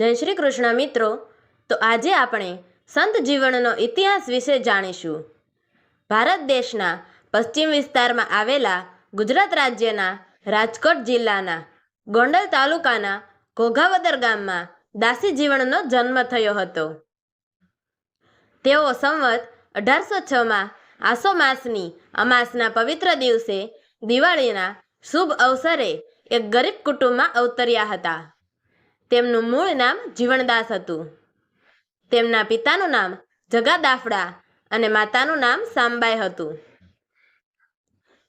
જય શ્રી કૃષ્ણ મિત્રો. તો આજે આપણે સંત જીવનનો ઇતિહાસ વિશે જાણીશું. ભારત દેશના પશ્ચિમ વિસ્તારમાં આવેલા ગુજરાત રાજ્યના રાજકોટ જિલ્લાના ગોંડલ તાલુકાના ઘોઘાવદર ગામમાં દાસી જીવનનો જન્મ થયો હતો. તેઓ સંવત અઢારસો છમાં આસો માસની અમાસના પવિત્ર દિવસે દિવાળીના શુભ અવસરે એક ગરીબ કુટુંબમાં અવતર્યા હતા. તેમનું મૂળ નામ જીવણદાસ હતું. તેમના પિતાનું નામ જગા દાફડા અને માતાનું નામ સાંબાઈ હતું.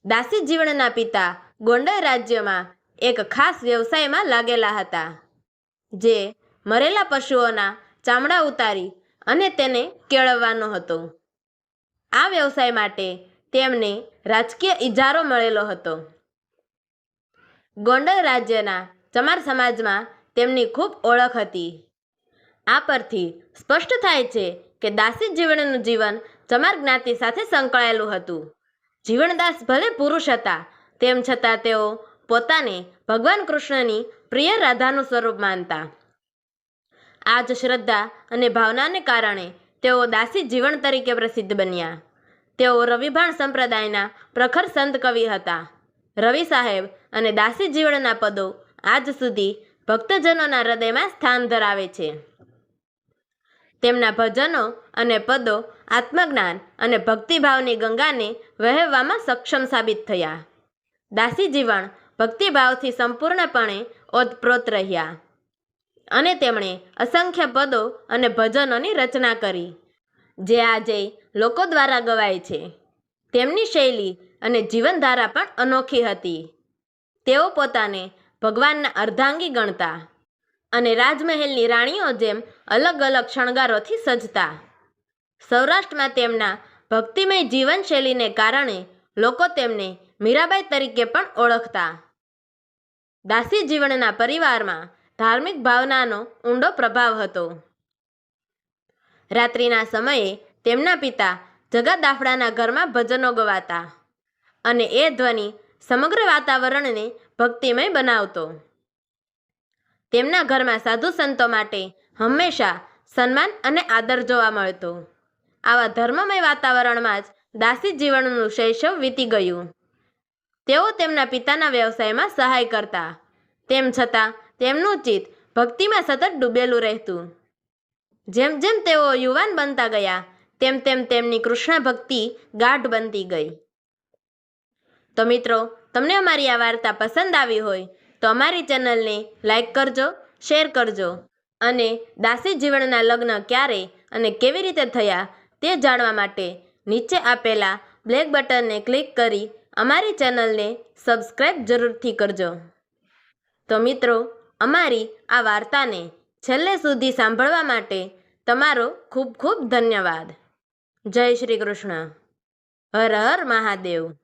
દાસી જીવણના પિતા ગોંડલ રાજ્યમાં એક ખાસ વ્યવસાયમાં લાગેલા હતા, જે મરેલા પશુઓના ચામડા ઉતારી અને તેને કેળવવાનો હતો. આ વ્યવસાય માટે તેમને રાજકીય ઇજારો મળેલો હતો. ગોંડલ રાજ્યના ચમાર સમાજમાં તેમની ખૂબ ઓળખ હતી. આ પરથી સ્પષ્ટ થાય છે કે દાસી જીવનનું જીવન ચમાર જ્ઞાતિ સાથે સંકળાયેલું હતું. જીવણદાસ ભલે પુરુષ હતા, તેમ છતાં તેઓ પોતાને ભગવાન કૃષ્ણની પ્રિય રાધાનું સ્વરૂપ માનતા. આ જ શ્રદ્ધા અને ભાવનાને કારણે તેઓ દાસી જીવન તરીકે પ્રસિદ્ધ બન્યા. તેઓ રવિભાણ સંપ્રદાયના પ્રખર સંત કવિ હતા. રવિ સાહેબ અને દાસી જીવનના પદો આજ સુધી ભક્તજનોના હૃદયમાં સ્થાન ધરાવે છે. તેમના ભજનો અને પદો આત્મજ્ઞાન અને ભક્તિભાવની ગંગાને વહેવામાં સક્ષમ સાબિત થયા. દાસી જીવન ભક્તિભાવથી સંપૂર્ણપણે ઓતપ્રોત રહ્યા અને તેમણે અસંખ્ય પદો અને ભજનોની રચના કરી, જે આજે લોકો દ્વારા ગવાય છે. તેમની શૈલી અને જીવનધારા પણ અનોખી હતી. તેઓ પોતાને ભગવાનના અર્ધાંગી ગણતા અને રાજમહેલની રાણીઓ જેમ અલગ અલગ શણગારોથી સજતા. સૌરાષ્ટ્રમાં તેમના ભક્તિમય જીવનશૈલીને કારણે લોકો તેમને મીરાબાઈ તરીકે પણ ઓળખતા. દાસી જીવનના પરિવારમાં ધાર્મિક ભાવનાનો ઊંડો પ્રભાવ હતો. રાત્રિના સમયે તેમના પિતા જગા દાફડાના ઘરમાં ભજનો ગવાતા અને એ ધ્વનિ સમગ્ર વાતાવરણને ભક્તિમય બનાવતો. તેમના ઘરમાં સાધુ સંતો માટે હંમેશા સન્માન અને આદર જોવા મળતો. આવા ધર્મમય વાતાવરણમાં જ દાસી જીવનનું શૈશવ વીતી ગયું. તેઓ તેમના પિતાના વ્યવસાયમાં સહાય કરતા. તેમ છતાં તેમનું ચિત્ત ભક્તિમાં સતત ડૂબેલું રહેતું. જેમ જેમ તેઓ યુવાન બનતા ગયા, તેમ તેમ તેમની કૃષ્ણ ભક્તિ ગાઢ બનતી ગઈ. તો મિત્રો, તમને અમારી આ વાર્તા પસંદ આવી હોય તો અમારી ચેનલને લાઈક કરજો, શેર કરજો અને દાસી જીવનના લગ્ન ક્યારે અને કેવી રીતે થયા તે જાણવા માટે નીચે આપેલા બ્લેક બટનને ક્લિક કરી અમારી ચેનલને સબસ્ક્રાઈબ જરૂરથી કરજો. તો મિત્રો, અમારી આ વાર્તાને છેલ્લે સુધી સાંભળવા માટે તમારો ખૂબ ખૂબ ધન્યવાદ. જય શ્રી કૃષ્ણ. હર હર મહાદેવ.